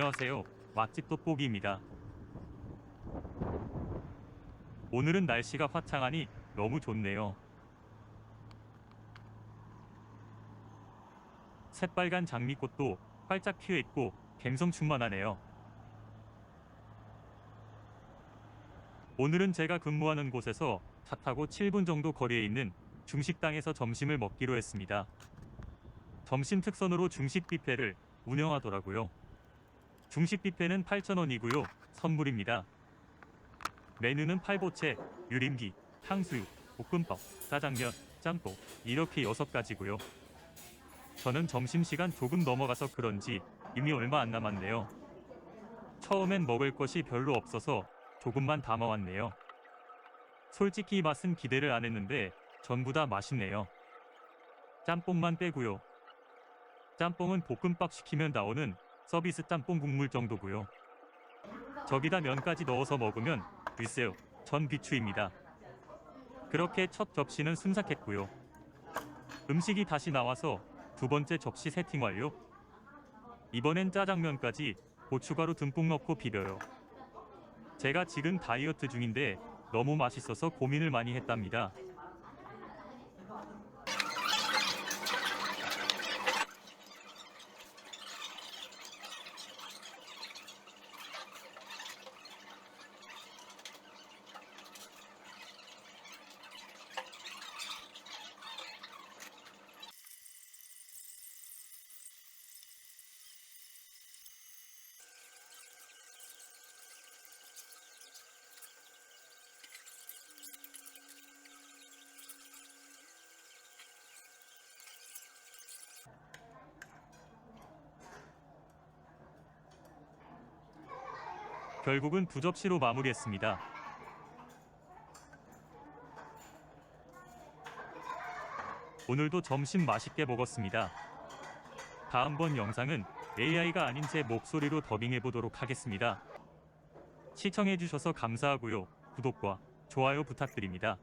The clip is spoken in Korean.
안녕하세요. 맛집 돋보기입니다. 오늘은 날씨가 화창하니 너무 좋네요. 새빨간 장미꽃도 활짝 피어 있고 감성 충만하네요. 오늘은 제가 근무하는 곳에서 차 타고 7분 정도 거리에 있는 중식당에서 점심을 먹기로 했습니다. 점심 특선으로 중식 뷔페를 운영하더라고요. 중식 뷔페는 8,000원이고요. 선물입니다. 메뉴는 팔보채, 유림기, 탕수육, 볶음밥, 짜장면, 짬뽕 이렇게 6가지고요. 저는 점심시간 조금 넘어가서 그런지 이미 얼마 안 남았네요. 처음엔 먹을 것이 별로 없어서 조금만 담아왔네요. 솔직히 맛은 기대를 안 했는데 전부 다 맛있네요. 짬뽕만 빼고요. 짬뽕은 볶음밥 시키면 나오는 서비스 짬뽕 국물 정도고요. 저기다 면까지 넣어서 먹으면 글쎄요, 전 비추입니다. 그렇게 첫 접시는 순삭했고요. 음식이 다시 나와서 두 번째 접시 세팅 완료. 이번엔 짜장면까지 고춧가루 듬뿍 넣고 비벼요. 제가 지금 다이어트 중인데 너무 맛있어서 고민을 많이 했답니다. 결국은 두 접시로 마무리했습니다. 오늘도 점심 맛있게 먹었습니다. 다음번 영상은 AI가 아닌 제 목소리로 더빙해 보도록 하겠습니다. 시청해 주셔서 감사하고요. 구독과 좋아요 부탁드립니다.